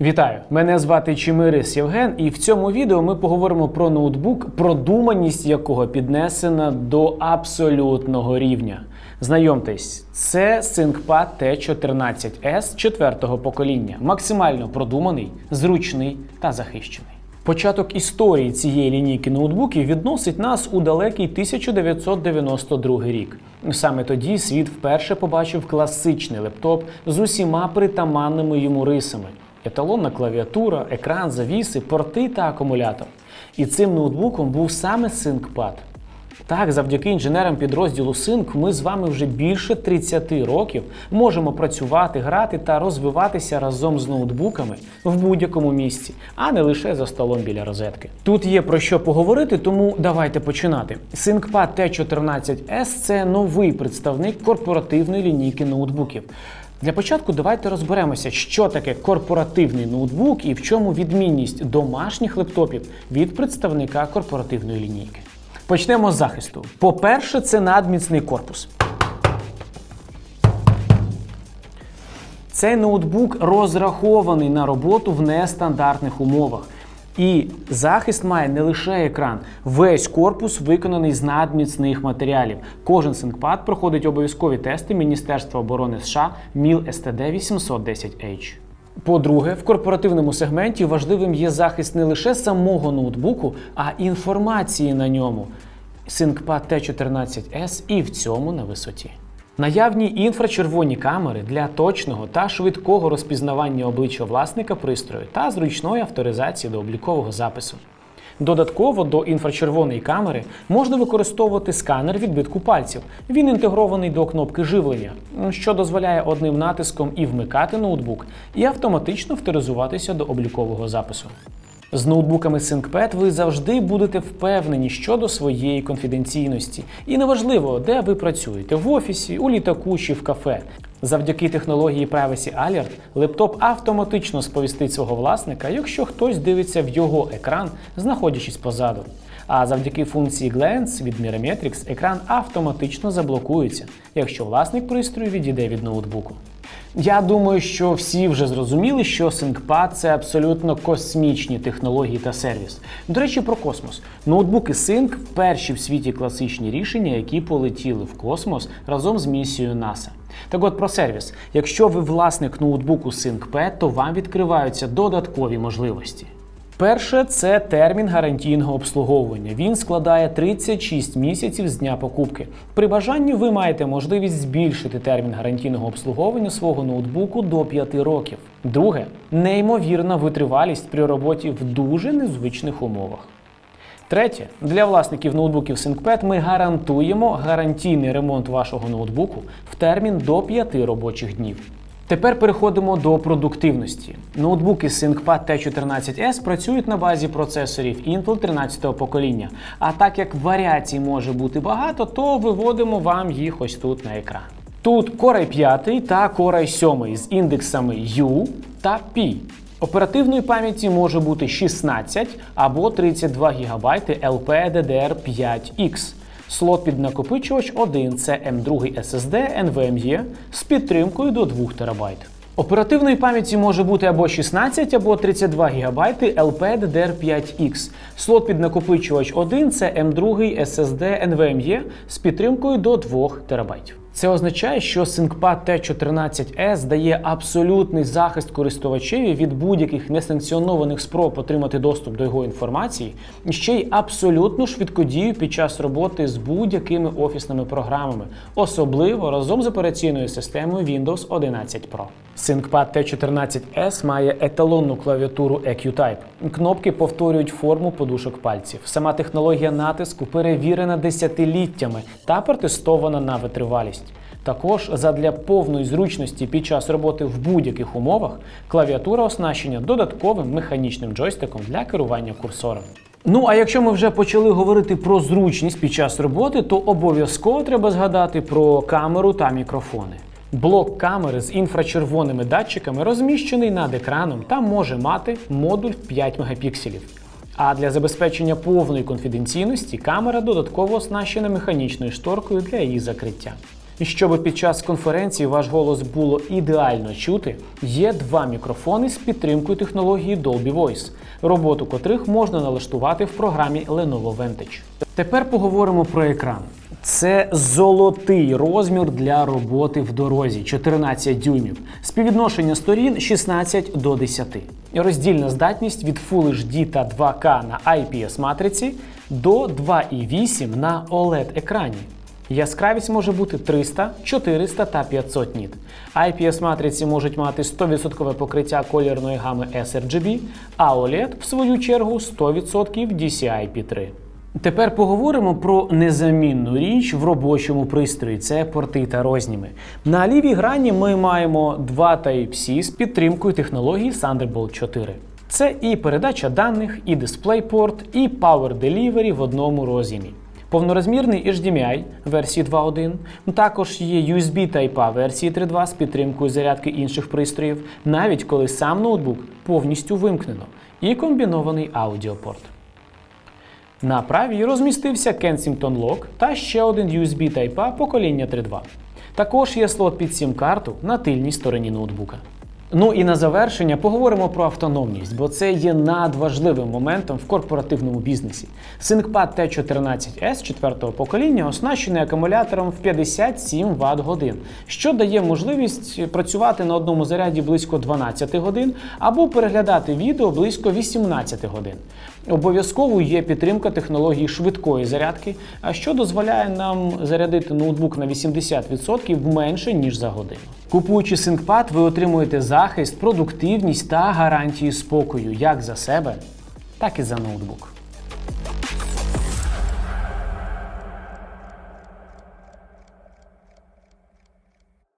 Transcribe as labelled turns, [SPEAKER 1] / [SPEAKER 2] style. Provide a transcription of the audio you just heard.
[SPEAKER 1] Вітаю! Мене звати Чимирис Євген, і в цьому відео ми поговоримо про ноутбук, продуманість якого піднесена до абсолютного рівня. Знайомтесь, це ThinkPad T14S четвертого покоління, максимально продуманий, зручний та захищений. Початок історії цієї лінійки ноутбуків відносить нас у далекий 1992 рік. Саме тоді світ вперше побачив класичний лептоп з усіма притаманними йому рисами: еталонна клавіатура, екран, завіси, порти та акумулятор. І цим ноутбуком був саме ThinkPad. Так, завдяки інженерам підрозділу Sync ми з вами вже більше 30 років можемо працювати, грати та розвиватися разом з ноутбуками в будь-якому місці, а не лише за столом біля розетки. Тут є про що поговорити, тому давайте починати. ThinkPad T14S це новий представник корпоративної лінійки ноутбуків. Для початку давайте розберемося, що таке корпоративний ноутбук і в чому відмінність домашніх лептопів від представника корпоративної лінійки. Почнемо з захисту. По-перше, це надміцний корпус. Цей ноутбук розрахований на роботу в нестандартних умовах. І захист має не лише екран, весь корпус виконаний з надміцних матеріалів. Кожен ThinkPad проходить обов'язкові тести Міністерства оборони США МІЛ СТД 810H. По-друге, в корпоративному сегменті важливим є захист не лише самого ноутбуку, а інформації на ньому. ThinkPad T14S і в цьому на висоті. Наявні інфрачервоні камери для точного та швидкого розпізнавання обличчя власника пристрою та зручної авторизації до облікового запису. Додатково до інфрачервоної камери можна використовувати сканер відбитку пальців. Він інтегрований до кнопки живлення, що дозволяє одним натиском і вмикати ноутбук, і автоматично авторизуватися до облікового запису. З ноутбуками ThinkPad ви завжди будете впевнені щодо своєї конфіденційності. І неважливо, де ви працюєте в офісі, у літаку чи в кафе. Завдяки технології Privacy Alert лептоп автоматично сповістить свого власника, якщо хтось дивиться в його екран, знаходячись позаду. А завдяки функції Glance від Mirametrix екран автоматично заблокується, якщо власник пристрою відійде від ноутбуку. Я думаю, що всі вже зрозуміли, що SyncPad – це абсолютно космічні технології та сервіс. До речі, про космос. Ноутбуки Sync – перші в світі класичні рішення, які полетіли в космос разом з місією NASA. Так от про сервіс. Якщо ви власник ноутбуку SyncPad, то вам відкриваються додаткові можливості. Перше це термін гарантійного обслуговування. Він складає 36 місяців з дня покупки. При бажанні ви маєте можливість збільшити термін гарантійного обслуговування свого ноутбуку до 5 років. Друге неймовірна витривалість при роботі в дуже незвичних умовах. Третє, для власників ноутбуків ThinkPad ми гарантуємо гарантійний ремонт вашого ноутбуку в термін до 5 робочих днів. Тепер переходимо до продуктивності. Ноутбуки ThinkPad T14S працюють на базі процесорів Intel 13-го покоління. А так як варіацій може бути багато, то виводимо вам їх ось тут на екран. Тут Core i 5 та Core i 7 з індексами U та P. Оперативної пам'яті може бути 16 або 32 ГБ LPDDR5X. Слот під накопичувач 1 це M2 SSD NVMe з підтримкою до 2 ТБ. Оперативної пам'яті може бути або 16, або 32 ГБ LPDDR5X. Слот під накопичувач 1 це M2 SSD NVMe з підтримкою до 2 ТБ. Це означає, що ThinkPad T14S дає абсолютний захист користувачеві від будь-яких несанкціонованих спроб отримати доступ до його інформації, і ще й абсолютну швидкодію під час роботи з будь-якими офісними програмами, особливо разом з операційною системою Windows 11 Pro. ThinkPad T14S має еталонну клавіатуру EQ-Type. Кнопки повторюють форму подушок пальців. Сама технологія натиску перевірена десятиліттями та протестована на витривалість. Також задля повної зручності під час роботи в будь-яких умовах клавіатура оснащена додатковим механічним джойстиком для керування курсором. Ну а якщо ми вже почали говорити про зручність під час роботи, то обов'язково треба згадати про камеру та мікрофони. Блок камери з інфрачервоними датчиками розміщений над екраном та може мати модуль 5 мегапікселів. А для забезпечення повної конфіденційності камера додатково оснащена механічною шторкою для її закриття. Щоб під час конференції ваш голос було ідеально чути, є два мікрофони з підтримкою технології Dolby Voice, роботу котрих можна налаштувати в програмі Lenovo Vantage. Тепер поговоримо про екран. Це золотий розмір для роботи в дорозі 14 дюймів. Співвідношення сторін 16 до 10. Роздільна здатність від Full HD та 2К на IPS матриці до 2,8 на OLED екрані. Яскравість може бути 300, 400 та 500 ніт. IPS матриці можуть мати 100% покриття кольорної гами sRGB, а OLED, в свою чергу, 100% DCI-P3. Тепер поговоримо про незамінну річ в робочому пристрої це порти та розніми. На лівій грані ми маємо два Type-C з підтримкою технології Thunderbolt 4. Це і передача даних, і DisplayPort, і Power Delivery в одному роз'ємі. Повнорозмірний HDMI версії 2.1, Ну, також є USB Type-A версії 3.2 з підтримкою зарядки інших пристроїв, навіть коли сам ноутбук повністю вимкнено, і комбінований аудіопорт. На правій розмістився Kensington Lock та ще один USB Type-A покоління 3.2. Також є слот під SIM-карту на тильній стороні ноутбука. Ну і на завершення поговоримо про автономність, бо це є надважливим моментом в корпоративному бізнесі. ThinkPad T14S 4 покоління оснащений акумулятором в 57 Вт годин, що дає можливість працювати на одному заряді близько 12 годин або переглядати відео близько 18 годин. Обов'язково є підтримка технології швидкої зарядки, що дозволяє нам зарядити ноутбук на 80% менше ніж за годину. Купуючи ThinkPad, ви отримуєте захист, продуктивність та гарантії спокою як за себе, так і за ноутбук.